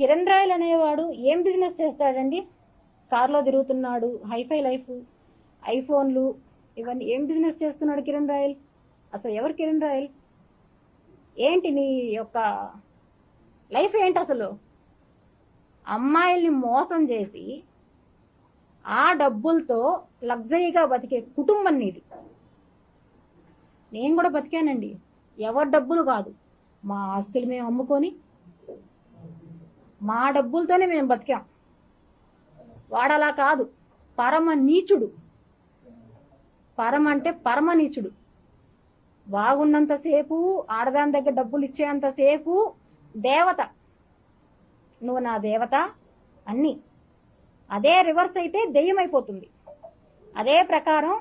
Kiran royal అనేవాడు ఏం business చేస్తాడండి? కార్లో తిరుగుతున్నాడు హైఫై లైఫ్ ఐఫోన్లు ఇవన్నీ ఏం బిజినెస్ చేస్తున్నాడు కిరణ్ రాయల్? అసలు ఎవరు కిరణ్ రాయల్? ఏంటి నీ యొక్క లైఫ్ ఏంటి అసలు? అమ్మాయిల్ని మోసం చేసి ఆ డబ్బులతో లగ్జరీగా బతికే కుటుంబం నీది. నేను కూడా బతికానండి. ఎవరి డబ్బులు కాదు. మా ఆస్తులు మేము అమ్ముకొని మా డబ్బులతోనే మేము బతికాం. వాడలా కాదు. పరమ నీచుడు. పరమ అంటే పరమ నీచుడు. బాగున్నంతసేపు ఆడదాని దగ్గర డబ్బులు ఇచ్చేంతసేపు దేవత. నువ్వు నా దేవత అన్నీ. అదే రివర్స్ అయితే దెయ్యమైపోతుంది. అదే ప్రకారం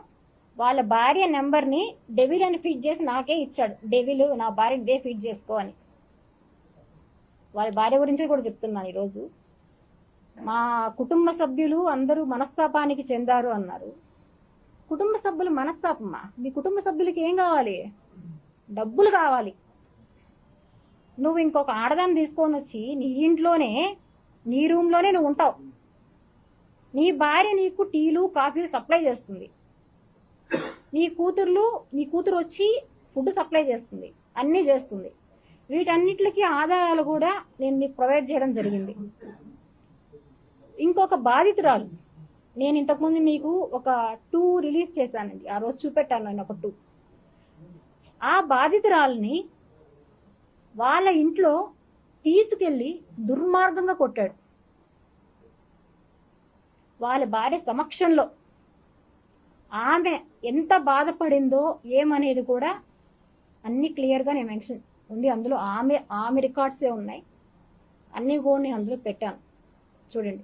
వాళ్ళ భార్య నెంబర్ని డెవిల్ అని ఫిట్ చేసి నాకే ఇచ్చాడు. డెవిల్ నా భార్య ఇదే ఫిట్ చేసుకో అని. వాళ్ళ భార్య గురించి కూడా చెప్తున్నాను ఈరోజు. మా కుటుంబ సభ్యులు అందరూ మనస్తాపానికి చెందారు అన్నారు. కుటుంబ సభ్యులు మనస్తాపమా? మీ కుటుంబ సభ్యులకి ఏం కావాలి? డబ్బులు కావాలి. నువ్వు ఇంకొక ఆడదాన్ని తీసుకొని వచ్చి నీ ఇంట్లోనే నీ రూమ్లోనే నువ్వు ఉంటావు. నీ భార్య నీకు టీలు కాఫీలు సప్లై చేస్తుంది. నీ కూతుర్లు నీ కూతురు వచ్చి ఫుడ్ సప్లై చేస్తుంది. అన్నీ చేస్తుంది. వీటన్నిటికి ఆదాయాలు కూడా నేను నీకు ప్రొవైడ్ చేయడం జరిగింది. ఇంకొక బాధితురాలు. నేను ఇంతకుముందు మీకు ఒక టూ రిలీజ్ చేశానండి. ఆ రోజు చూపెట్టాను నేను ఒక టూ. ఆ బాధితురాలని వాళ్ళ ఇంట్లో తీసుకెళ్ళి దుర్మార్గంగా కొట్టాడు. వాళ్ళ భార్య సమక్షంలో. ఆమె ఎంత బాధపడిందో ఏమనేది కూడా అన్ని క్లియర్గా నేను మెన్షన్ ఉంది. అందులో ఆమె ఆమె రికార్డ్సే ఉన్నాయి. అన్నీ కూడా నేను అందులో పెట్టాను. చూడండి.